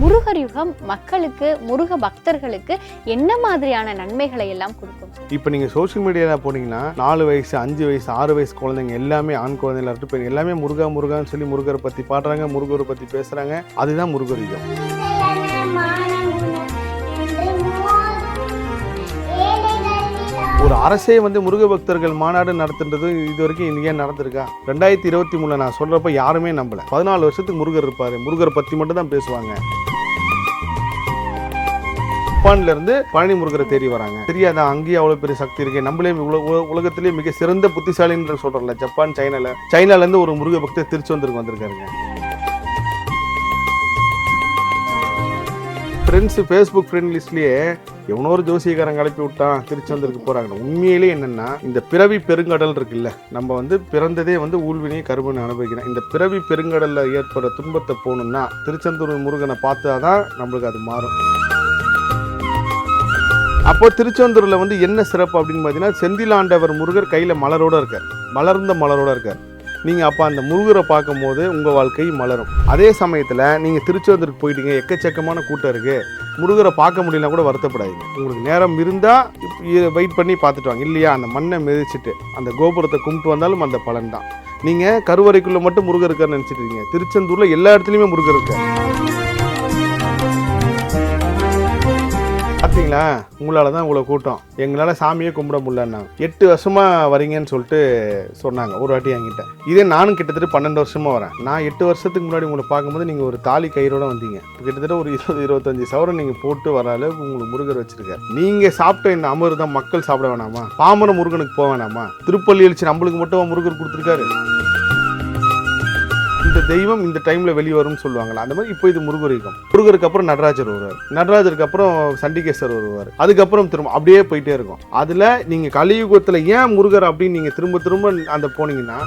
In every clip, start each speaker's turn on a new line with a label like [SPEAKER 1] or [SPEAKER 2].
[SPEAKER 1] முருகர் யுகம் மக்களுக்கு முருக பக்தர்களுக்கு என்ன மாதிரியான நன்மைகளை எல்லாம் கொடுக்கும்?
[SPEAKER 2] இப்போ நீங்கள் சோஷியல் மீடியாவில் போனீங்கன்னா நாலு வயசு அஞ்சு வயசு ஆறு வயசு குழந்தைங்க எல்லாமே ஆண் குழந்தைங்களா இருக்கட்டும் பெண் எல்லாமே முருகா முருகான்னு சொல்லி முருகரை பற்றி பாடுறாங்க முருகரை பற்றி பேசுகிறாங்க அதுதான் முருகர் யுகம் ஒரு அரசே வந்து முருக பக்தர்கள் மாநாடு நடத்துன்றது இது வரைக்கும் இன்னைக்கு நடந்திருக்கா? ரெண்டாயிரத்தி இருபத்தி மூணுல நான் சொல்றப்ப யாருமே நம்பல. பதினாலு வருஷத்துக்கு முருகர் இருப்பாரு. முருகர் பத்தி மட்டும் தான் பேசுவாங்க. ஜப்பான்ல இருந்து பழனி முருகரை தேடி வராங்க. தெரியாதா அங்கேயும் அவ்வளவு பெரிய சக்தி இருக்கு நம்மளே உலகத்திலேயே மிக சிறந்த புத்திசாலின்னு சொல்றோம்ல ஜப்பான் சைனால. சைனால இருந்து ஒரு முருக பக்தர் திருச்செந்தூருக்கு வந்திருக்காருங்க. ஃப்ரெண்ட்ஸ் ஃபேஸ்புக் ஃப்ரெண்ட் லிஸ்ட்லேயே எவனோ ஒரு ஜோசியக்காரன் கிளப்பி விட்டான் திருச்செந்தூருக்கு போறாங்க. உண்மையிலே என்னென்னா இந்த பிறவி பெருங்கடல் இருக்குல்ல நம்ம வந்து பிறந்ததே வந்து ஊழ்வினை கருமனை அனுபவிக்கிறோம் இந்த பிறவி பெருங்கடலில் ஏற்படுற துன்பத்தை போகணும்னா திருச்செந்தூர் முருகனை பார்த்தா தான் நம்மளுக்கு அது மாறும். அப்போ திருச்செந்தூரில் வந்து என்ன சிறப்பு அப்படின்னு பார்த்தீங்கன்னா செந்திலாண்டவர் முருகர் கையில் மலரோடு இருக்கார். மலர்ந்த மலரோடு இருக்கார். நீங்கள் அப்போ அந்த முருகரை பார்க்கும்போது உங்கள் வாழ்க்கை மலரும். அதே சமயத்தில் நீங்கள் திருச்செந்தூருக்கு போயிட்டீங்க எக்கச்சக்கமான கூட்டம் இருக்குது முருகரை பார்க்க முடியலனா கூட வருத்தப்படாதீங்க. உங்களுக்கு நேரம் இருந்தால் வெயிட் பண்ணி பார்த்துட்டு வாங்க. இல்லையா அந்த மண்ணை மிதிச்சிட்டு அந்த கோபுரத்தை கும்பிட்டு வந்தாலும் அந்த பலன் தான். நீங்கள் கருவறைக்குள்ளே மட்டும் முருகர் இருக்காருன்னு நினச்சிட்டு இருக்கீங்க. திருச்செந்தூரில் எல்லா இடத்துலையுமே முருகர் இருக்கார். வரீங்களா உங்களால தான் இவ்வளோ கூட்டம். எங்களால் சாமியே கும்பிட முடியலன்னா எட்டு வருஷமாக வரீங்கன்னு சொல்லிட்டு சொன்னாங்க ஒரு வாட்டி என்கிட்ட. இதே நானும் கிட்டத்தட்ட பன்னெண்டு வருஷமாக வரேன். நான் எட்டு வருஷத்துக்கு முன்னாடி உங்களை பார்க்கும்போது நீங்கள் ஒரு தாலி கயிறோட வந்தீங்க. கிட்டத்தட்ட ஒரு இருபது இருபத்தஞ்சு சவரம் நீங்கள் போட்டு வர அளவுக்கு உங்களுக்கு முருகர் வச்சிருக்காரு. நீங்கள் சாப்பிட்ட இந்த அமிர்தம் மக்கள் சாப்பிட வேணாமா? பாமர முருகனுக்கு போக வேணாமா? திருப்பள்ளி எழுச்சி நம்மளுக்கு மட்டும் முருகர் கொடுத்துருக்காரு. தெய்வம் இந்த டைம்ல வெளியே வரும்னு சொல்லுவாங்களா அந்த மாதிரி இப்போ இது முருகர் யுகம் முருகருக்கு அப்புறம் நடராஜர் வருவார். நடராஜருக்கு அப்புறம் சண்டிகேஸ்வர் வருவார். அதுக்கப்புறம் திரும்ப அப்படியே போயிட்டே இருக்கும். அதுல நீங்க கலியுகத்துல ஏன் முருகர் அப்படின்னு நீங்க திரும்ப திரும்ப அந்த போனீங்கன்னா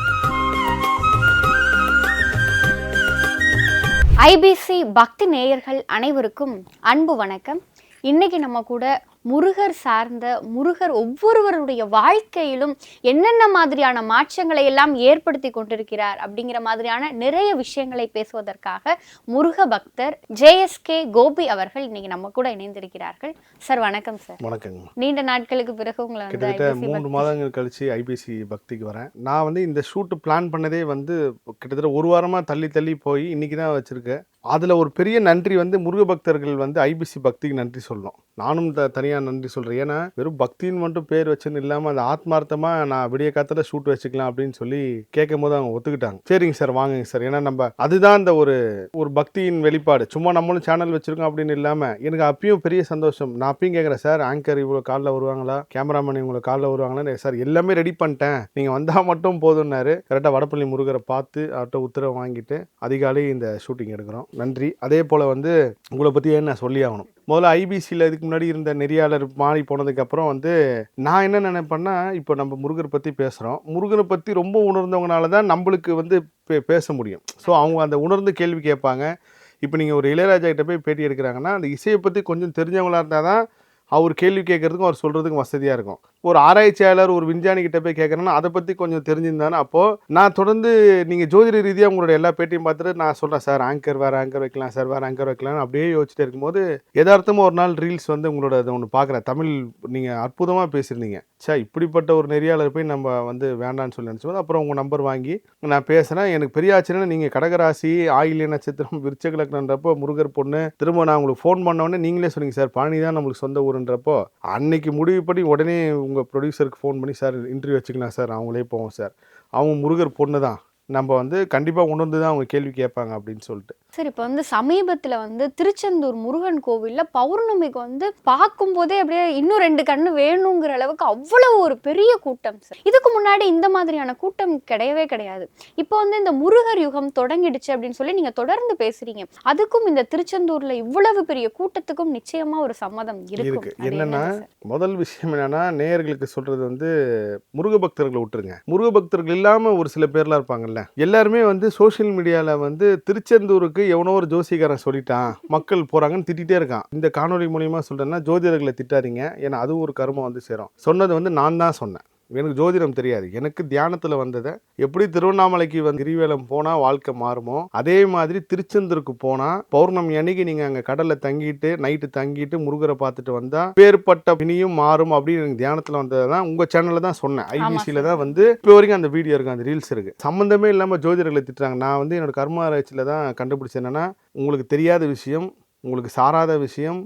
[SPEAKER 1] ஐபிசி பக்தி நேயர்கள் அனைவருக்கும் அன்பு வணக்கம். இன்னைக்கு நம்ம கூட முருகர் சார்ந்த முருகர் ஒவ்வொருவருடைய வாழ்க்கையிலும் என்னென்ன மாதிரியான மாற்றங்களை எல்லாம் ஏற்படுத்தி கொண்டிருக்கிறார் அப்படிங்கிற மாதிரியான நிறைய விஷயங்களை பேசுவதற்காக முருக பக்தர் ஜேஎஸ்கே கோபி அவர்கள் இன்னைக்கு நம்ம கூட இணைந்திருக்கிறார்கள். சார் வணக்கம் சார்.
[SPEAKER 2] வணக்கங்க
[SPEAKER 1] நீண்ட நாட்களுக்கு பிறகு உங்களை
[SPEAKER 2] கிட்டத்தட்ட
[SPEAKER 1] பக்தி-
[SPEAKER 2] மாதங்கள் கழிச்சு ஐபிசி பக்திக்கு வரேன். நான் வந்து இந்த ஷூட் பிளான் பண்ணதே வந்து கிட்டத்தட்ட ஒரு வாரமா தள்ளி தள்ளி போய் இன்னைக்கு தான் வச்சிருக்கேன். அதுல ஒரு பெரிய நன்றி வந்து முருக பக்தர்கள் வந்து ஐபிசி பக்திக்கு நன்றி சொல்லணும். நானும் த தனியாக நன்றி சொல்கிறேன் ஏன்னா வெறும் பக்தின்னு மட்டும் பேர் வச்சுன்னு இல்லாமல் அந்த ஆத்மார்த்தமாக நான் விடிய காலத்தில் ஷூட் வச்சுக்கலாம் அப்படின்னு சொல்லி கேட்கும் போது அவங்க ஒத்துக்கிட்டாங்க. சரிங்க சார் வாங்குங்க சார். ஏன்னா நம்ம அதுதான் அந்த ஒரு ஒரு பக்தியின் வெளிப்பாடு. சும்மா நம்மளும் சேனல் வச்சிருக்கோம் அப்படின்னு இல்லாமல் எனக்கு அப்பயும் பெரிய சந்தோஷம். நான் அப்பயும் கேட்குறேன் சார் ஆங்கர் இவ்வளோ காலில் வருவாங்களா? கேமராமேன் இவ்வளோ காலில் வருவாங்களா சார் எல்லாமே ரெடி பண்ணிட்டேன். நீங்கள் வந்தால் மட்டும் போதும்னாரு. கரெக்டாக வடப்பள்ளி முருகரை பார்த்து அவர்கிட்ட உத்தரவு வாங்கிட்டு அதிகாலை இந்த ஷூட்டிங் எடுக்கிறோம். நன்றி. அதே போல் வந்து உங்களை பற்றி நான் சொல்லி ஆகணும். முதல்ல ஐபிசியில் இதுக்கு முன்னாடி இருந்த நெறியாளர் மாறி போனதுக்கப்புறம் வந்து நான் என்ன நினைப்பேன்னா இப்போ நம்ம முருகர் பற்றி பேசுகிறோம் முருகனை பற்றி ரொம்ப உணர்ந்தவங்கனால தான் நம்மளுக்கு வந்து பே- பேச முடியும். ஸோ அவங்க அந்த உணர்ந்து கேள்வி கேட்பாங்க. இப்போ நீங்கள் ஒரு இளையராஜா கிட்ட போய் பேட்டி எடுக்கிறாங்கன்னா அந்த இசையை பற்றி கொஞ்சம் தெரிஞ்சவங்களாக இருந்தால் தான் அவர் கேள்வி கேட்குறதுக்கும் அவர் சொல்கிறதுக்கும் வசதியாக இருக்கும். ஒரு ஆராய்ச்சியாளர் ஒரு விஞ்ஞானி கிட்ட போய் கேட்குறேன்னா அதை பற்றி கொஞ்சம் தெரிஞ்சிருந்தானே அப்போது நான் தொடர்ந்து நீங்கள் ஜோதிட ரீதியாக உங்களோட எல்லா பேட்டியும் பார்த்துட்டு நான் சொல்கிறேன் சார் ஆங்கர் வேறு ஆங்கர் வைக்கலாம் சார் வேறு ஆங்கர் வைக்கலாம்னு அப்படியே யோசிச்சுட்டு இருக்கும்போது எதார்த்தமாக ஒரு நாள் ரீல்ஸ் வந்து உங்களோட அதை ஒன்று பார்க்குறேன். தமிழ் நீங்கள் அற்புதமாக பேசியிருந்தீங்க. சே இப்படிப்பட்ட ஒரு நெறியாளர் போய் நம்ம வந்து வேண்டான்னு சொல்லி நினச்சோம் அப்புறம் உங்கள் நம்பர் வாங்கி நான் பேசுகிறேன் எனக்கு பெரிய ஆச்சரியம் நீங்கள் கடகராசி ஆயிலிய நட்சத்திரம் விருச்சக லக்னன்றப்போ முருகர் பொண்ணு திரும்ப நான் உங்களுக்கு ஃபோன் பண்ண உடனே நீங்களே சொன்னீங்க சார் பழனி தான் நம்மளுக்கு சொந்த ஊருன்றப்போ அன்னைக்கு முடிவுப்படி உடனே உங்கள் ப்ரொடியூசருக்கு ஃபோன் பண்ணி சார் இன்டர்வியூ வச்சுக்கலாம் சார். அவங்களே போவோம் சார். அவங்க முருகர் பொண்ணு தான். நம்ம வந்து கண்டிப்பாக உணர்ந்து தான் அவங்க கேள்வி கேட்பாங்க அப்படின்னு சொல்லிட்டு.
[SPEAKER 1] சார் இப்போ வந்து சமீபத்துல வந்து திருச்செந்தூர் முருகன் கோவில்ல பௌர்ணமிக்கு வந்து பார்க்கும்போதே அப்படியே இன்னும் ரெண்டு கண்ணு வேணுங்கிற அளவுக்கு அவ்வளவு ஒரு பெரிய கூட்டம் சார் இதுக்கு முன்னாடி இந்த மாதிரியான கூட்டம் கிடையவே கிடையாது. இப்போ வந்து இந்த முருகர் யுகம் தொடங்கிடுச்சு அப்படின்னு சொல்லி நீங்க தொடர்ந்து பேசுறீங்க. அதுக்கும் இந்த திருச்செந்தூர்ல இவ்வளவு பெரிய கூட்டத்துக்கும் நிச்சயமா ஒரு சம்மதம்
[SPEAKER 2] இருக்கு. என்னன்னா? முதல் விஷயம் என்னன்னா நேயர்களுக்கு சொல்றது வந்து முருக பக்தர்களை விட்டுருங்க. முருக பக்தர்கள் இல்லாம ஒரு சில பேர்லாம் இருப்பாங்கல்ல. எல்லாருமே வந்து சோஷியல் மீடியால வந்து திருச்செந்தூருக்கு எவனோ ஒரு ஜோசிகாரன் சொல்லிட்டான் மக்கள் போறாங்கன்னு திட்டிகிட்டே இருக்கான். இந்த காணொலி மூலியமா சொல்றேன்னா ஜோதிடர்களை திட்டாதீங்க. ஏன்னா அதுவும் ஒரு கருமம் வந்து சேரும். சொன்னது வந்து நான் தான் சொன்னேன். எனக்கு ஜோதிடம் தெரியாது. எனக்கு தியானத்துல வந்ததை எப்படி திருவண்ணாமலைக்கு வந்து கிரிவேலம் போனா வாழ்க்கை மாறுமோ அதே மாதிரி திருச்செந்தூருக்கு போனா பௌர்ணமி அன்னைக்கு நீங்க அங்க கடல்ல தங்கிட்டு நைட்டு தங்கிட்டு முருகரை பார்த்துட்டு வந்தா பேர்பட்ட பிணியும் மாறும் அப்படின்னு எனக்கு தியானத்துல வந்ததை தான் உங்க சேனல்ல தான் சொன்னேன். ஐபிசியில தான் வந்து இப்போ வரைக்கும் அந்த வீடியோ இருக்கு அந்த ரீல்ஸ் இருக்கு. சம்மந்தமே இல்லாம ஜோதிடர்களை திட்டுறாங்க. நான் வந்து என்னோட கர்ம ஆராய்ச்சியில தான் கண்டுபிடிச்சேன் என்னன்னா உங்களுக்கு தெரியாத விஷயம் உங்களுக்கு சாராத விஷயம்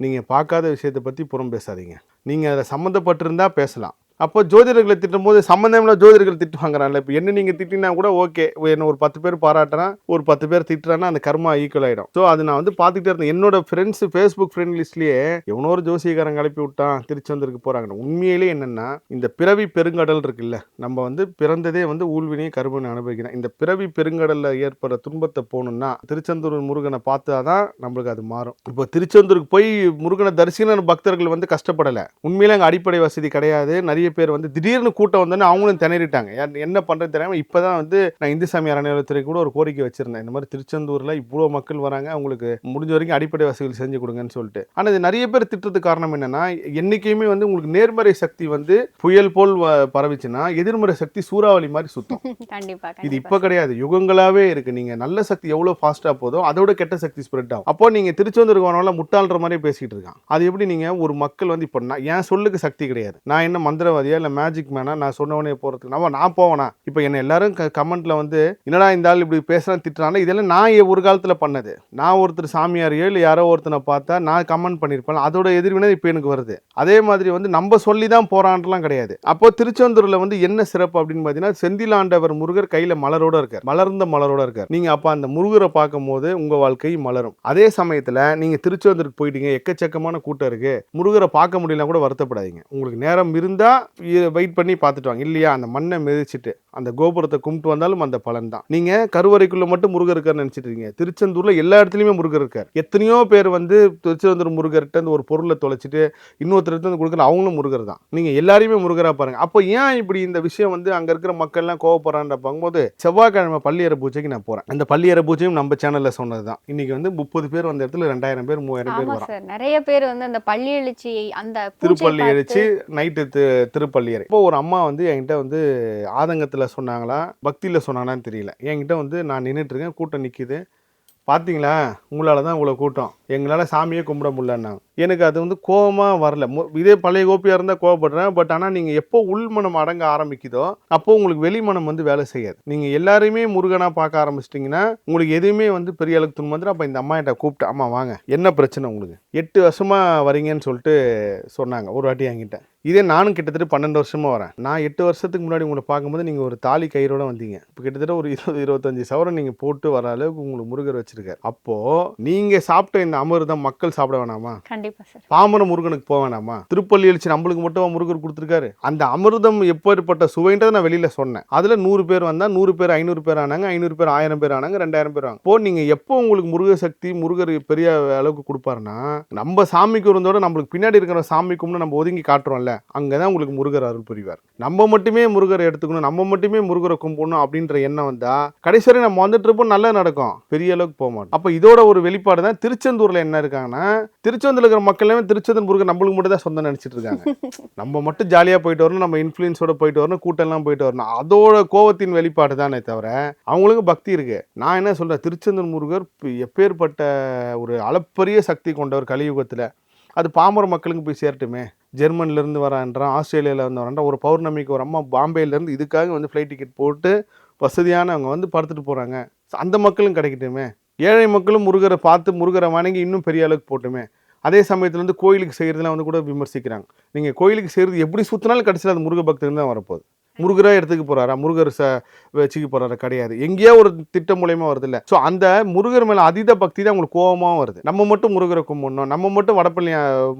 [SPEAKER 2] நீங்க பார்க்காத விஷயத்தை பத்தி புறம் பேசாதீங்க. நீங்க அதில் சம்மந்தப்பட்டிருந்தா பேசலாம். அப்போ ஜோதிடர்களை திட்டும் போது சம்மந்தமில்ல ஜோதிடர்கள் வாங்குறாங்கல்ல இப்போ என்ன நீங்கள் திட்டினா கூட ஓகே. என்ன ஒரு பத்து பேர் பாராட்டுறான் ஒரு பத்து பேர் திட்டுறான்னா அந்த கர்மா ஈக்குவல் ஆகிடும் ஸோ அது நான் வந்து பார்த்துக்கிட்டே இருந்தேன். என்னோட ஃப்ரெண்ட்ஸ் ஃபேஸ்புக் ஃப்ரெண்ட் லிஸ்ட்லேயே எவனோ ஒரு ஜோசியக்காரன் கிளப்பி விட்டான் திருச்செந்தூருக்கு போகிறாங்க உண்மையிலே என்னென்னா இந்த பிறவி பெருங்கடல் இருக்குல்ல நம்ம வந்து பிறந்ததே வந்து ஊழ்வினையை கருமனை அனுபவிக்கிறேன் இந்த பிறவி பெருங்கடலில் ஏற்படுற துன்பத்தை போகணும்னா திருச்செந்தூர் முருகனை பார்த்தா தான் நம்மளுக்கு அது மாறும். இப்போ திருச்செந்தூருக்கு போய் முருகனை தரிசனம் பக்தர்கள் வந்து கஷ்டப்படலை. உண்மையிலே அங்கே அடிப்படை வசதி கிடையாது. நிறைய பேர் வந்து திடீர்னு கூட்டம் வந்தோன்னே அவங்களும் திணறிட்டாங்க. என்ன பண்ணுறது தெரியாமல் இப்போ தான் வந்து நான் இந்து சாமி அறநிலையத்துறை கூட ஒரு கோரிக்கை வச்சிருந்தேன். இந்த மாதிரி திருச்செந்தூரில் இவ்வளோ மக்கள் வராங்க அவங்களுக்கு முடிஞ்ச வரைக்கும் அடிப்படை வசதிகள் செஞ்சு கொடுங்கன்னு சொல்லிட்டு. ஆனால் இது நிறைய பேர் திட்டத்துக்கு காரணம் என்னன்னா என்னைக்குமே வந்து உங்களுக்கு நேர்மறை சக்தி வந்து புயல் போல் பரவிச்சுன்னா எதிர்மறை சக்தி சூறாவளி மாதிரி சுத்தம். இது இப்ப கிடையாது. யுகங்களாவே இருக்கு. நீங்க நல்ல சக்தி எவ்வளவு ஃபாஸ்டா போதோ அதோட கெட்ட சக்தி ஸ்ப்ரெட் ஆகும். அப்போ நீங்க திருச்செந்தூருக்கு வரவங்கள முட்டாள்ற மாதிரி பேசிட்டு இருக்கான் அது எப்படி நீங்க ஒரு மக்கள் வந்து இப்போ நான் என் சொல்லுக்கு சக்தி கிடையாது. நான் என்ன தீவிரவாதியா இல்லை மேஜிக் மேனா நான் சொன்னவனே போகிறதுக்கு நம்ம நான் போவேனா? இப்போ என்னை எல்லாரும் கமெண்ட்டில் வந்து என்னடா இந்த ஆள் இப்படி பேசுகிறேன் திட்டுறாங்க இதெல்லாம் நான் ஒரு காலத்தில் பண்ணது. நான் ஒருத்தர் சாமியாரையோ இல்லை யாரோ ஒருத்தனை பார்த்தா நான் கமெண்ட் பண்ணியிருப்பேன் அதோட எதிர்வினை இப்போ எனக்கு வருது. அதே மாதிரி வந்து நம்ம சொல்லி தான் போகிறான்லாம் கிடையாது. அப்போ திருச்செந்தூரில் வந்து என்ன சிறப்பு அப்படின்னு பார்த்தீங்கன்னா செந்திலாண்டவர் முருகர் கையில் மலரோட இருக்கார். மலர்ந்த மலரோட இருக்கார். நீங்கள் அப்போ அந்த முருகரை பார்க்கும்போது உங்கள் வாழ்க்கை மலரும். அதே சமயத்தில் நீங்கள் திருச்செந்தூருக்கு போயிட்டீங்க. எக்கச்சக்கமான கூட்டம் இருக்குது முருகரை பார்க்க முடியலனா கூட வருத்தப்படாதீங்க. உங்களுக்கு நேரம் இருந்தால் வெயிட் பண்ணி பார்த்துட்டு வாங்க இல்லையா? அந்த மண்ணை மிதிச்சிட்டு அந்த கோபுரத்தை கும்பிட்டு வந்தாலும் அந்த பலன் தான். நீங்க கருவறைக்குள்ள மட்டும் முருகர் இருக்காருன்னு நினைச்சிட்டு இருக்கீங்க. திருச்செந்தூர்ல எல்லா இடத்துலயுமே முருகர் இருக்கார். எத்தனையோ பேர் வந்து திருச்செந்தூர் முருகர்கிட்ட இருந்து ஒரு பொருளை தொலைச்சிட்டு இன்னொருத்தர் வந்து கொடுக்குற அவங்களும் முருகர் தான். நீங்க எல்லாரையுமே முருகரா பாருங்க. அப்போ ஏன் இப்படி இந்த விஷயம் வந்து அங்க இருக்கிற மக்கள் எல்லாம் கோவப்படுறான்ற பார்க்கும்போது செவ்வாய்க்கிழமை பள்ளியற பூஜைக்கு நான் போறேன். அந்த பள்ளியற பூஜையும் நம்ம சேனல்ல சொன்னதுதான் இன்னைக்கு வந்து முப்பது பேர் வந்த இடத்துல ரெண்டாயிரம் பேர் மூவாயிரம் பேர்
[SPEAKER 1] நிறைய பேர் வந்து அந்த பள்ளி எழுச்சியை அந்த
[SPEAKER 2] திருப்பள்ளி எழுச்சி நைட்டு திருப்பள்ளியர் இப்போ ஒரு அம்மா வந்து என்கிட்ட வந்து ஆதங்கத்தில் சொன்னாங்களா பக்தியில் சொன்னாங்களான்னு தெரியல. என்கிட்ட வந்து நான் நின்றுட்டு இருக்கேன் கூட்டம் நிற்கிது பார்த்தீங்களா உங்களால் தான் இவ்வளோ கூட்டம். எங்களால் சாமியே கும்பிட முடியலன்னாங்க எனக்கு அது வந்து கோவமாக வரல. மு- இதே பழைய கோப்பியாக இருந்தால் கோவப்படுறேன். பட் ஆனால் நீங்கள் எப்போ உள்மனம் அடங்க ஆரம்பிக்குதோ அப்போ உங்களுக்கு வெளிமனம் வந்து வேலை செய்யாது. நீங்கள் எல்லாருமே முருகனாக பார்க்க ஆரம்பிச்சிட்டிங்கன்னா உங்களுக்கு எதுவுமே வந்து பெரிய அளவுக்கு துன்பம் வந்துடும் அப்போ இந்த அம்மா கிட்ட கூப்பிட்டு அம்மா வாங்க. என்ன பிரச்சனை உங்களுக்கு? எட்டு வருஷமாக வரீங்கன்னு சொல்லிட்டு சொன்னாங்க. ஒரு வாட்டி என்கிட்ட. இதே நானும் கிட்டத்தட்ட பன்னெண்டு வருஷமா வரேன். நான் எட்டு வருஷத்துக்கு முன்னாடி உங்களை பார்க்கும்போது நீங்கள் ஒரு தாலி கயிறோட வந்தீங்க. இப்போ கிட்டத்தட்ட ஒரு இருபது இருபத்தஞ்சு சவரம் நீங்கள் போட்டு வர அளவுக்கு உங்களுக்கு முருகர் வச்சிருக்காரு. அப்போ நீங்கள் சாப்பிட்ட இந்த அமிர்தம் மக்கள் சாப்பிட வேணாமா?
[SPEAKER 1] கண்டிப்பா சார்
[SPEAKER 2] பாமர முருகனுக்கு போக வேணாமா? திருப்பள்ளி எழுச்சி நம்மளுக்கு மட்டும் முருகர் கொடுத்துருக்காரு. அந்த அமிர்தம் எப்பேற்பட்ட சுவைன்றதை நான் வெளியில சொன்னேன். அதுல நூறு பேர் வந்தா நூறு பேர் ஐநூறு பேர் ஆனாங்க ஐநூறு பேர் ஆயிரம் பேர் ஆனாங்க ரெண்டாயிரம் பேர் ஆனாங்க. இப்போ நீங்க எப்போ உங்களுக்கு முருக சக்தி முருகர் பெரிய அளவுக்கு கொடுப்பாருன்னா நம்ம சாமிக்கு இருந்தோட நம்மளுக்கு பின்னாடி இருக்கிற சாமி கும்பிட்டு நம்ம ஒதுங்கி காட்டுறோம்ல அங்கதான் உங்களுக்கு முருகர் அருள் புரிவார். நம்ம மட்டுமே முருகரை எடுத்துக்கணும் நம்ம மட்டுமே முருகரை கும்பிடணும் அப்படின்ற எண்ணம் வந்தா கடைசி நம்ம வந்துட்டு இருப்போம் நல்லா நடக்கும். பெரிய அளவுக்கு போக மாட்டோம். அப்போ இதோட ஒரு வெளிப்பாடு தான் திருச்செந்தூர்ல என்ன இருக்காங்கன்னா திருச்செந்தூர்ல இருக்கிற மக்கள் எல்லாமே திருச்செந்தூர் முருகன் நம்மளுக்கு மட்டும் தான் சொந்தம் நினைச்சிட்டு இருக்காங்க. நம்ம மட்டும் ஜாலியா போயிட்டு வரணும் நம்ம இன்ஃப்ளூயன்ஸோட போயிட்டு வரணும் கூட்டம் எல்லாம் போயிட்டு வரணும். அதோட கோவத்தின் வெளிப்பாடு தானே தவிர அவங்களுக்கு பக்தி இருக்கு. நான் என்ன சொல்றேன் திருச்செந்தூர் முருகர் எப்பேற்பட்ட ஒரு அளப்பரிய சக்தி கொண்டவர் கலியுகத்துல. அது பாமர மக்களுக்கு போய் சேரட்டுமே. ஜெர்மன்ல இருந்து வரான்றான் ஆஸ்திரேலியால இருந்து வரான்றான் ஒரு பௌர்ணமிக்கு ஒரு அம்மா பாம்பேல இருந்து இதுக்காக வந்து ஃப்ளைட் டிக்கெட் போட்டு வசதியானவங்க வந்து படுத்துட்டு போறாங்க. அந்த மக்களும் கிடைக்கட்டுமே. ஏழை மக்களும் முருகரை பார்த்து முருகரை வணங்கி இன்னும் பெரிய அளவுக்கு போட்டுமே. அதே சமயத்தில் வந்து கோயிலுக்கு செய்கிறதுலாம் வந்து கூட விமர்சிக்கிறாங்க. நீங்கள் கோயிலுக்கு செய்கிறது எப்படி சுற்றினாலும் கடைசியில் அது முருக பக்தர்கள் தான் வரப்போகுது. முருகரா எடுத்துக்க போறாரா? முருகர் ச வச்சுக்க போறாரா? கிடையாது. எங்கேயோ ஒரு திட்டம் மூலயமா வருது இல்லை ஸோ அந்த முருகர் மேலே அதீத பக்தி தான் உங்களுக்கு கோபமாகவும் வருது. நம்ம மட்டும் முருகரை கும்பிடணும். நம்ம மட்டும் வடப்பள்ளி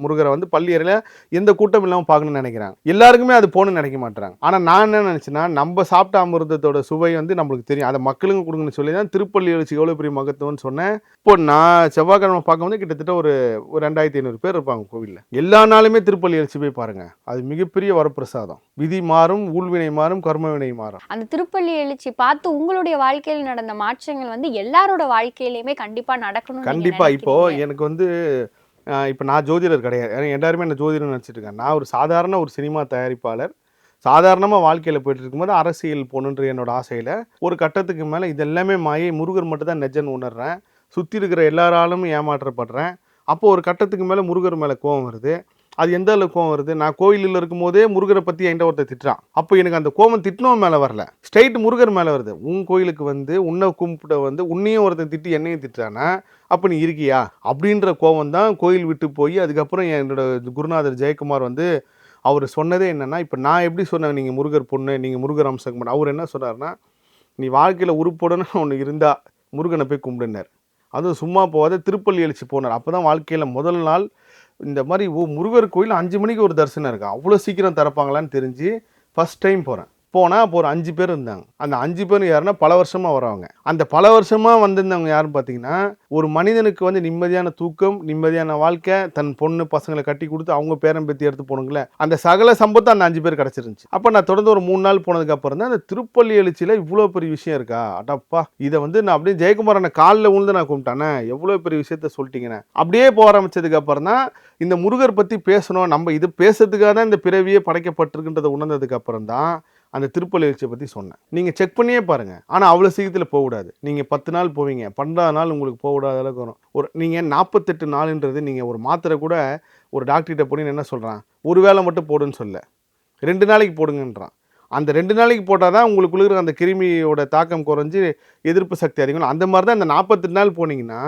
[SPEAKER 2] முருகரை வந்து பள்ளியறையில் எந்த கூட்டம் இல்லாமல் பார்க்கணும்னு நினைக்கிறாங்க. எல்லாருக்குமே அது போகணும்னு நினைக்க மாட்டுறாங்க ஆனால் நான் என்ன நினச்சேன்னா நம்ம சாப்பிட்ட அமிர்தத்தோட சுவை வந்து நம்மளுக்கு தெரியும். அதை மக்களுக்கு கொடுங்கன்னு சொல்லி தான் திருப்பள்ளி எழுச்சி எவ்வளோ பெரிய மகத்துவம்னு சொன்னேன். இப்போ நான் செவ்வாய்க்கிழமை பார்க்கும்போது கிட்டத்தட்ட ஒரு ரெண்டாயிரத்தி ஐநூறு பேர் இருப்பாங்க கோவில்ல. எல்லா நாளுமே திருப்பள்ளி எழுச்சி போய் பாருங்கள் அது மிகப்பெரிய வரப்பிரசாதம். விதி மாறும் ஊழ்வினை மாறும் கர்மவினை மாறும்.
[SPEAKER 1] அந்த திருப்பள்ளி எழுச்சி பார்த்து உங்களுடைய வாழ்க்கையில் நடந்த மாற்றங்கள் வந்து எல்லாரோட வாழ்க்கையிலுமே கண்டிப்பா நடக்கணும்
[SPEAKER 2] கண்டிப்பா. இப்போ எனக்கு வந்து இப்போ நான் ஜோதிடர் கிடையாது. ஏன்னா எல்லாருமே என்ன ஜோதிடர் நினச்சிட்டு இருக்காங்க நான் ஒரு சாதாரண ஒரு சினிமா தயாரிப்பாளர். சாதாரணமாக வாழ்க்கையில் போயிட்டு இருக்கும்போது அரசியல் போகணுன்ற என்னோட ஆசையில் ஒரு கட்டத்துக்கு மேலே இது எல்லாமே மாயை முருகர் மட்டும் தான் நெஜன்னு உணர்றேன். சுற்றி இருக்கிற எல்லாராலும் ஏமாற்றப்படுறேன். அப்போ ஒரு கட்டத்துக்கு மேலே முருகர் மேலே கோவம் வருது. அது எந்த அளவுக்கு கோவம் வருது? நான் கோயிலில் இருக்கும்போதே முருகரை பற்றி என்கிட்ட ஒருத்தர் திட்டுறான். அப்போ எனக்கு அந்த கோவம் திட்டினவன் மேலே வரல. ஸ்ட்ரைட் முருகர் மேலே வருது. உன் கோயிலுக்கு வந்து உன்னை கும்பிட்ட வந்து உன்னையும் ஒருத்தன் திட்டி என்னையும் திட்டுறானா? அப்போ நீ இருக்கியா? அப்படின்ற கோவம் தான் கோயில் விட்டு போய் அதுக்கப்புறம் என்னோட குருநாதர் ஜெயக்குமார் வந்து அவர் சொன்னதே என்னென்னா இப்போ நான் எப்படி சொன்னேன்? நீங்கள் முருகர் பொண்ணு நீங்கள் முருகர் அம்சம் பண்ண அவர் என்ன சொன்னார்னா நீ வாழ்க்கையில் உருப்போடன்னு ஒன்று இருந்தா முருகனை போய் கும்பிடுனார் அதுவும் சும்மா போகாத திருப்பள்ளி எழுச்சி போனார். அப்போ தான் வாழ்க்கையில் முதல் நாள் இந்த மாதிரி ஓ முருகர் கோயில் அஞ்சு மணிக்கு ஒரு தரிசனம் இருக்கா. அவ்வளோ சீக்கிரம் திறப்பாங்களான்னு தெரிஞ்சு ஃபஸ்ட் டைம் போகிறேன் போனால் அப்போ ஒரு அஞ்சு பேர் இருந்தாங்க. அந்த அஞ்சு பேர் யாருன்னா பல வருஷமாக வரவங்க அந்த பல வருஷமாக வந்திருந்தவங்க யாருன்னு பார்த்தீங்கன்னா ஒரு மனிதனுக்கு வந்து நிம்மதியான தூக்கம் நிம்மதியான வாழ்க்கை தன் பொண்ணு பசங்களை கட்டி கொடுத்து அவங்க பேரன் பேத்தி எடுத்து போனுங்களே அந்த சகல சம்பத்தை அந்த அஞ்சு பேர் கிடச்சிருந்துச்சு. அப்போ நான் தொடர்ந்து ஒரு மூணு நாள் போனதுக்கு அப்புறம் தான் அந்த திருப்பள்ளி எழுச்சியில் இவ்வளோ பெரிய விஷயம் இருக்கா? அடப்பா இதை வந்து நான் அப்படியே ஜெயக்குமார் அண்ணன் காலில் உழுந்து நான் கும்பிட்டானே. எவ்வளோ பெரிய விஷயத்த சொல்லிட்டீங்கண்ணே. அப்படியே போக ஆரம்பிச்சதுக்கு அப்புறம் தான் இந்த முருகர் பற்றி பேசணும். நம்ம இது பேசுறதுக்காக தான் இந்த பிறவியே படைக்கப்பட்டிருக்குன்றதை உணர்ந்ததுக்கு அப்புறம் தான் அந்த திருப்பள்ளி எழுச்சியை பற்றி சொன்னேன். நீங்கள் செக் பண்ணியே பாருங்கள் ஆனால் அவ்வளோ சீக்கிரத்தில் போகக்கூடாது. நீங்கள் பத்து நாள் போவீங்க. பன்னெண்டாவது நாள் உங்களுக்கு போகக்கூடாத அளவுக்கு வரும். ஒரு நீங்கள் நாற்பத்தெட்டு நாளுன்றது நீங்கள் ஒரு மாத்திரை கூட ஒரு டாக்டர்கிட்ட போனீங்கன்னு என்ன சொல்கிறான் ஒரு வேளை மட்டும் போடுன்னு சொல்ல ரெண்டு நாளைக்கு போடுங்கன்றான். அந்த ரெண்டு நாளைக்கு போட்டால் தான் உங்களுக்குள்ள இருக்கிற அந்த கிருமியோட தாக்கம் குறைஞ்சி எதிர்ப்பு சக்தி அதிகம். அந்த மாதிரி தான் இந்த நாற்பத்தெட்டு நாள் போனீங்கன்னா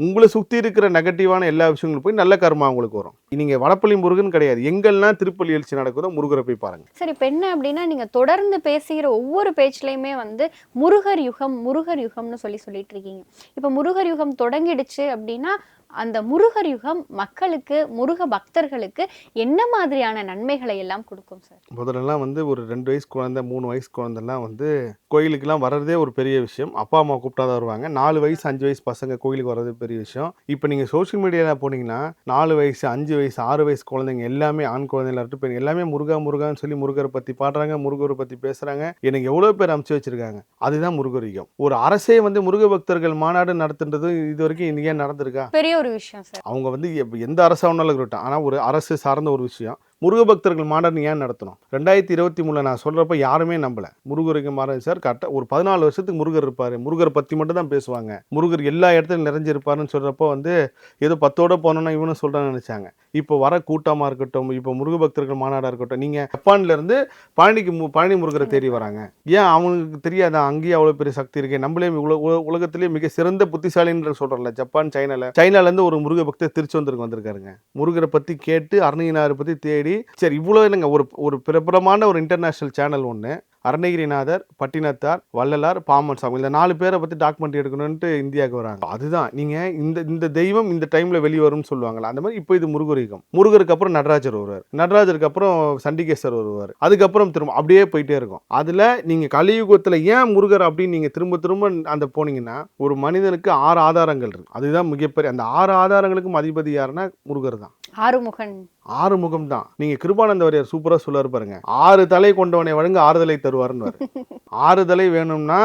[SPEAKER 2] உங்களை சுற்றி இருக்கிற நெகட்டிவான எல்லா விஷயங்களும் போய் நல்ல கர்மா உங்களுக்கு வரும். நீங்கள் வடப்பள்ளி முருகன் கிடையாது. எங்கெல்லாம் திருப்பள்ளி எழுச்சி நடக்குதோ முருகரை போய் பாருங்கள்
[SPEAKER 1] சரி இப்போ என்ன அப்படின்னா நீங்கள் தொடர்ந்து பேசுகிற ஒவ்வொரு பேச்சுலையுமே வந்து முருகர் யுகம் முருகர் யுகம்னு சொல்லி சொல்லிட்டு இருக்கீங்க. இப்போ முருகர் யுகம் தொடங்கிடுச்சு அப்படின்னா அந்த முருகர் யுகம் மக்களுக்கு முருக பக்தர்களுக்கு என்ன மாதிரியான நன்மைகளை எல்லாம் கொடுக்கும் சார்?
[SPEAKER 2] முதல்லலாம் வந்து ஒரு ரெண்டு வயசு குழந்தை மூணு வயசு குழந்தைலாம் வந்து கோயிலுக்கெல்லாம் வர்றதே ஒரு பெரிய விஷயம். அப்பா அம்மா கூப்பிட்டா தான் வருவாங்க. நாலு வயசு அஞ்சு வயசு பசங்க கோயிலுக்கு வர்றது பெரிய விஷயம். இப்போ நீங்கள் சோஷியல் மீடியாவில் போனீங்கன்னா நாலு வயசு அஞ்சு வயசு ஆறு வயசு குழந்தைங்க எல்லாமே ஆண் குழந்தைங்களா இருக்கட்டும் பெண் எல்லாமே முருகா முருகான்னு சொல்லி முருகரை பற்றி பாடுறாங்க முருகரை பற்றி பேசுகிறாங்க எனக்கு எவ்வளோ பேர் அமுச்சு வச்சிருக்காங்க. அதுதான் முருகர் யுகம். ஒரு அரசே வந்து முருக பக்தர்கள் மாநாடு நடத்துன்றது இது வரைக்கும் இன்னைக்கு ஏன் நடந்திருக்கா?
[SPEAKER 1] பெரிய ஒரு விஷயம் சார்.
[SPEAKER 2] அவங்க வந்து எந்த அரசாங்கனாலும் இருக்கட்டும். ஆனால் ஒரு அரசு சார்ந்த ஒரு விஷயம். முருக பக்தர்கள் மாடர்ன் ஏன் நடத்தணும்? ரெண்டாயிரத்தி இருபத்தி மூணில் நான் சொல்கிறப்ப யாருமே நம்பல. முருகருக்கு மாறன் சார் கரெக்டாக ஒரு பதினாலு வருஷத்துக்கு முருகர் இருப்பார். முருகரை பற்றி மட்டும் தான் பேசுவாங்க. முருகர் எல்லா இடத்துலையும் நிறைஞ்சிருப்பாருன்னு சொல்கிறப்போ வந்து ஏதோ பத்தோட போனோன்னா இவனும் சொல்கிறேன்னு நினச்சாங்க. இப்போ வர கூட்டமாக இருக்கட்டும் இப்போ முருக பக்தர்கள் மாநாடாக இருக்கட்டும் நீங்கள் ஜப்பான்லேருந்து பழனிக்கு மு- பழனி முருகரை தேடி வராங்க. ஏன் அவங்களுக்கு தெரியாதா? அங்கேயே அவ்வளோ பெரிய சக்தி இருக்கு. நம்மளே உல உலகத்திலேயே மிக சிறந்த புத்திசாலின்ற சொல்கிறோம்ல ஜப்பான் சைனாவில் சைனாலேருந்து ஒரு முருக பக்தர் திருச்செந்தூருக்கு வந்திருக்காருங்க. முருகரை பற்றி கேட்டு அருணகினாரை பற்றி தேடி சரி இவ்வளோ இல்லைங்க ஒரு ஒரு பிரபலமான ஒரு இன்டர்நேஷனல் சேனல் ஒன்று அருணகிரிநாதர் பட்டினத்தார் வள்ளலார் பாமன் சாமி. இந்த நாலு பேரை பற்றி டாக்குமெண்ட் எடுக்கணும்ட்டு இந்தியாவுக்கு வராங்க. அதுதான் நீங்கள் இந்த இந்த தெய்வம் இந்த டைமில் வெளியே வரும்னு அந்த மாதிரி இப்போ இது முருகரிகம். முருகருக்கு அப்புறம் நடராஜர் வருவார். நடராஜருக்கு அப்புறம் சண்டிகேஸ்வர் வருவார். அதுக்கப்புறம் திரும்ப அப்படியே போயிட்டே இருக்கும். அதில் நீங்கள் கலியுகத்தில் ஏன் முருகர் அப்படின்னு நீங்கள் திரும்ப திரும்ப அந்த போனீங்கன்னா ஒரு மனிதனுக்கு ஆறு ஆதாரங்கள் இருக்கு. அதுதான் மிகப்பெரிய அந்த ஆறு ஆதாரங்களுக்கும் அதிபதி யாருன்னா முருகர் தான்.
[SPEAKER 1] ஆறுமுகன்.
[SPEAKER 2] ஆறு முகம் தான் நீங்க கிருபானந்த வாரியார் சூப்பரா சொல்லுவார் பாருங்க. ஆறு தலை கொண்டவனை வழங்க ஆறுதலை தருவாருன்னு ஆறு தலை வேணும்னா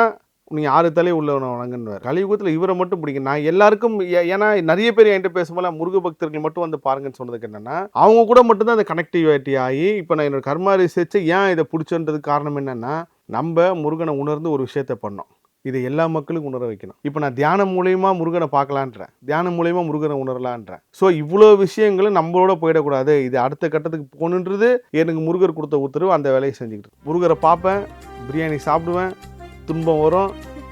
[SPEAKER 2] நீங்க ஆறு தலை உள்ளவனை வழங்குன்னு கலியுகத்துல இவரை மட்டும் பிடிக்கும். நான் எல்லாருக்கும் ஏன்னா நிறைய பேர் என்கிட்ட பேசும்போது முருக பக்தர்கள் மட்டும் வந்து பாருங்கன்னு சொன்னதுக்கு என்னன்னா அவங்க கூட மட்டும்தான் அந்த கனெக்டிவிட்டி ஆகி இப்போ நான் என்னோட கர்மா ரிசர்ச்சை ஏன் இதை பிடிச்சன்றதுக்கு காரணம் என்னன்னா நம்ம முருகனை உணர்ந்து ஒரு விஷயத்த பண்ணோம். இதை எல்லா மக்களுக்கும் உணர வைக்கணும். இப்போ நான் தியானம் மூலயமா முருகனை பார்க்கலான்றேன். தியானம் மூலயமா முருகனை உணரலான்றேன். ஸோ இவ்வளோ விஷயங்களும் நம்மளோட போயிடக்கூடாது. இது அடுத்த கட்டத்துக்கு போகணுன்றது எனக்கு முருகர் கொடுத்த உத்தரவு. அந்த வேலையை செஞ்சுக்கிட்டு முருகரை பார்ப்பேன் பிரியாணி சாப்பிடுவேன் துன்பம் வரும்.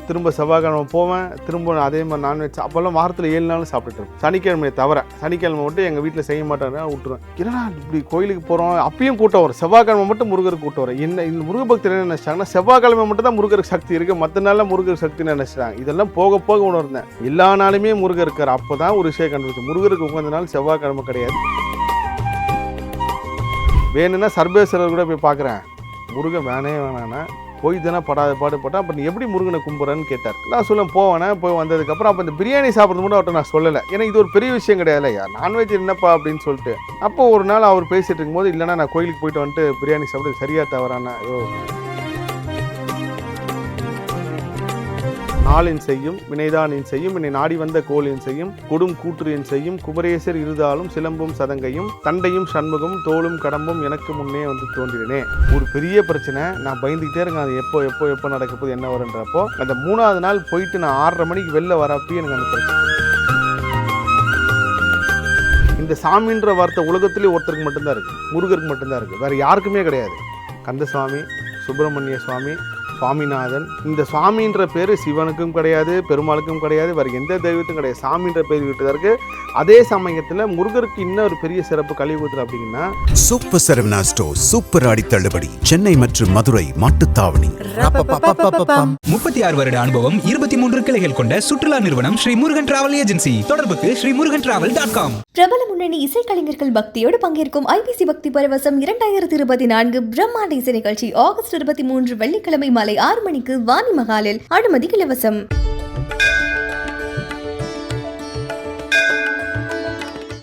[SPEAKER 2] திரும்ப செவ்வாய்க்கிழமை போவேன் திரும்ப அதே மாதிரி நான்வெஜ் அப்போல்லாம் வாரத்தில் ஏழு நாளும் சாப்பிட்டுட்டு இருப்பேன். சனிக்கிழமையை தவிர சனிக்கிழமை மட்டும் எங்கள் வீட்டில் செய்ய மாட்டாங்க விட்டுருவேன். என்னடா இப்படி கோயிலுக்கு போகிறோம் அப்பயும் கூட்டம் வரும். செவ்வாய்க்கிழமை மட்டும் முருகருக்கு கூட்டம் வரும். என்ன இந்த முருக பக்தர் என்ன நினைச்சாங்கன்னா செவ்வாய்க்கிழமை மட்டும் தான் முருகருக்கு சக்தி இருக்குது மற்ற நாளில் முருகர் சக்தின்னு நினைச்சிட்டாங்க. இதெல்லாம் போக போக உணர்ந்தேன். எல்லா நாளுமே முருகர் இருக்கார். அப்போ தான் ஒரு விஷயம் கண்டுபிடிச்சு முருகருக்கு உகந்த நாள் செவ்வாய்க்கிழமை கிடையாது. வேணும்னா சர்வேஸ்வரர் கூட போய் பார்க்குறேன். முருகன் வேணே வேணான்னா போய் தானே படாத பாடுபட்டா அப்போ நீ எப்படி முருகனை கும்புறன்னு கேட்டார். நான் சொல்ல போவேனே போய் வந்ததுக்கப்புறம் அப்போ இந்த பிரியாணி சாப்பிட்றது மட்டும் அவர்கிட்ட நான் சொல்லலை. ஏன்னா இது ஒரு பெரிய விஷயம் கிடையாது ஐயா நான்வெஜ் என்னப்பா அப்படின்னு சொல்லிட்டு. அப்போ ஒரு நாள் அவர் பேசிகிட்டு இருக்கும்போது இல்லைனா நான் கோயிலுக்கு போயிட்டு வந்துட்டு பிரியாணி சாப்பிட்டு சரியாக தவறானா ஐயோ. நாளின் செய்யும் வினைதானின் செய்யும் என்னை நாடி வந்த கோலின் செய்யும் கொடும் கூற்றின் செய்யும் குமரேசர் இருந்தாலும் சிலம்பும் சதங்கையும் தண்டையும் சண்முகம் தோளும் கடம்பும் எனக்கு முன்னே வந்து தோன்றினே ஒரு பெரிய பிரச்சனை. நான் பயந்துக்கிட்டே இருக்கேன். அது எப்போ எப்போ எப்போ நடக்க போது என்ன வருன்றப்போ அந்த மூணாவது நாள் போயிட்டு நான் ஆறரை மணிக்கு வெளில வரப்போ எனக்கு அந்த பிரச்சனை. இந்த சாமின்ற வார்த்தை உலகத்திலே ஒருத்தருக்கு மட்டும்தான் இருக்குது முருகருக்கு மட்டும்தான் இருக்குது வேறு யாருக்குமே கிடையாது. கந்தசுவாமி சுப்பிரமணிய சுவாமி சுவாமிநாதன். இந்த சுவாமின்ற பேர் சிவனுக்கும் கிடையாது பெருமாளுக்கும் கிடையாது வேற எந்த தெய்வத்துக்கும் கிடையாது. சாமின்ற பேர் விட்டு இருக்கு அதே சமயத்தில் முருகருக்கு இன்னொரு பெரிய சிறப்பு கலியுகத்தில் அப்படிங்கன்னா
[SPEAKER 3] super Saravana store super Aadi தள்ளுபடி சென்னை மற்றும் மதுரை மாட்டுத்தாவணி.
[SPEAKER 4] முப்பத்தி ஆறு வருட அனுபவம் இருபத்தி மூன்று கிளைகள் கொண்ட சுற்றுலா நிறுவனம் ஸ்ரீ முருகன் டிராவல் ஏஜென்சி. தொடர்புக்கு Shri Murugan travel dot com.
[SPEAKER 5] பிரபல முன்னணி இசைக்கலைஞர்கள் பக்தியோடு பங்கேற்கும் ஐபிசி பக்தி பரவசம் இரண்டாயிரத்தி இருபத்தி நான்கு பிரம்மாண்ட இசை நிகழ்ச்சி ஆகஸ்ட் இருபத்தி மூன்று வெள்ளிக்கிழமை மாலை ஆறு மணிக்கு வாணி மகாலில் அனுமதி இலவசம்.